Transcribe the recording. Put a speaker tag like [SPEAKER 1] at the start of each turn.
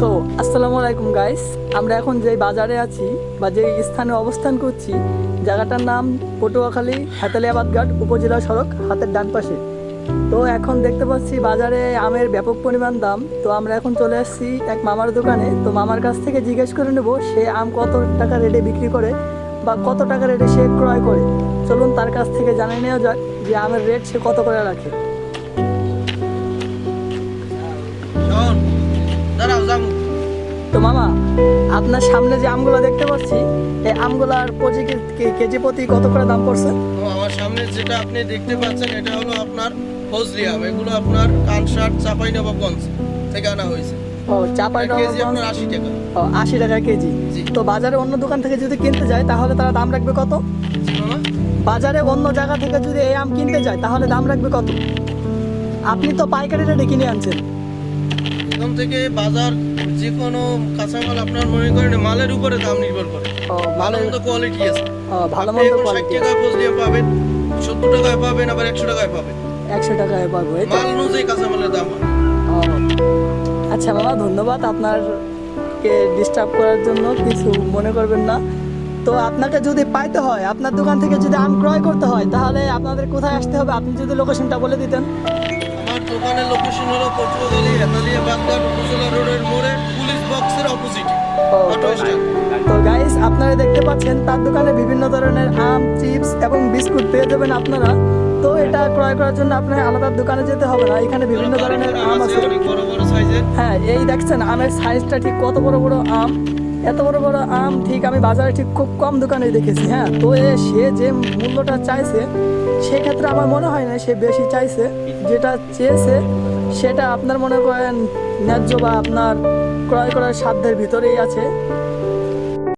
[SPEAKER 1] So আসসালামু আলাইকুম guys আমরা এখন যে বাজারে আছি বা যে স্থানে অবস্থান করছি, জায়গাটার নাম পটুয়াখালী হাতালিয়াবাদ ঘাট, উপজেলা সড়ক, হাতের ডান পাশে। তো এখন দেখতে পাচ্ছি বাজারে আমের ব্যাপক পরিমাণ দাম। তো আমরা এখন চলে আসছি এক মামার দোকানে। তো মামার কাছ থেকে জিজ্ঞেস করে নেব, সে আম কত টাকা রেটে বিক্রি করে বা কত টাকা রেটে সে ক্রয় করে। চলুন তার কাছ থেকে জানিয়ে নেওয়া যাক যে আমের রেট সে কত করে রাখে। মামা আপনার সামনে যে আমগুলো দেখতে পাচ্ছি এই আমগুলার প্রতি কেজি প্রতি কত করে দাম পড়ছে?
[SPEAKER 2] আমার সামনে যেটা আপনি দেখতে পাচ্ছেন এটা হলো আপনার ফজলি আম। এগুলো আপনার কানসার চাপাই নবাবগঞ্জ থেকে আনা হয়েছে।
[SPEAKER 1] ও চাপাই
[SPEAKER 2] কেজি আপনার আশি টাকা।
[SPEAKER 1] আশি টাকা কেজি। তো বাজারে অন্য দোকান থেকে যদি কিনতে যায় তাহলে তারা দাম রাখবে কত? বাজারে অন্য জায়গা থেকে যদি এই আম কিনতে যায় তাহলে দাম রাখবে কত? আপনি তো পাইকারি রেটে কিনে আনছেন।
[SPEAKER 2] এখান থেকে বাজার যে কোনো কাঁচামাল আপনার মনে করেন মালের উপরে দাম নির্ভর করে। ভালো মন্দ কোয়ালিটি আছে।
[SPEAKER 1] ভালো মন্দ কোয়ালিটি
[SPEAKER 2] টাকা পাবেন সত্তর টাকায় পাবেন আবার একশো টাকায় পাবেন।
[SPEAKER 1] একশো টাকায় পাবো
[SPEAKER 2] মাল অনুযায়ী কাঁচামালের দাম হয়।
[SPEAKER 1] আচ্ছা মামা ধন্যবাদ আপনারকে ডিস্টার্ব করার জন্য কিছু মনে করবেন না। তো আপনাকে যদি পাইতে হয় আপনার দোকান থেকে যদি আম ক্রয় করতে হয় তাহলে আপনাদের কোথায় আসতে হবে? আপনি যদি লোকেশনটা বলে দিতেন।
[SPEAKER 2] আমার দোকানের লোকেশন হলো পটুয়াখালী হেতালিয়া
[SPEAKER 1] আপনারা দেখতে পাচ্ছেন তার দোকানে বিভিন্ন ধরনের আম চিপস এবং বিস্কুট পেয়ে যাবেন আপনারা। তো এটা ক্রয় করার জন্য আপনার আলাদা দোকানে যেতে হবে না এখানে বিভিন্ন ধরনের আম আছে হ্যাঁ এই দেখছেন আমের সাইজটা ঠিক কত বড় বড় আম? এত বড় বড় আম ঠিক আমি বাজারে ঠিক খুব কম দোকানে দেখেছি হ্যাঁ। তো এ সে যে মূল্যটা চাইছে সেক্ষেত্রে আমার মনে হয় না সে বেশি চাইছে। যেটা চেয়েছে সেটা আপনার মনে করেন ন্যায্য বা আপনার ক্রয় করার সাধ্যের ভিতরেই আছে।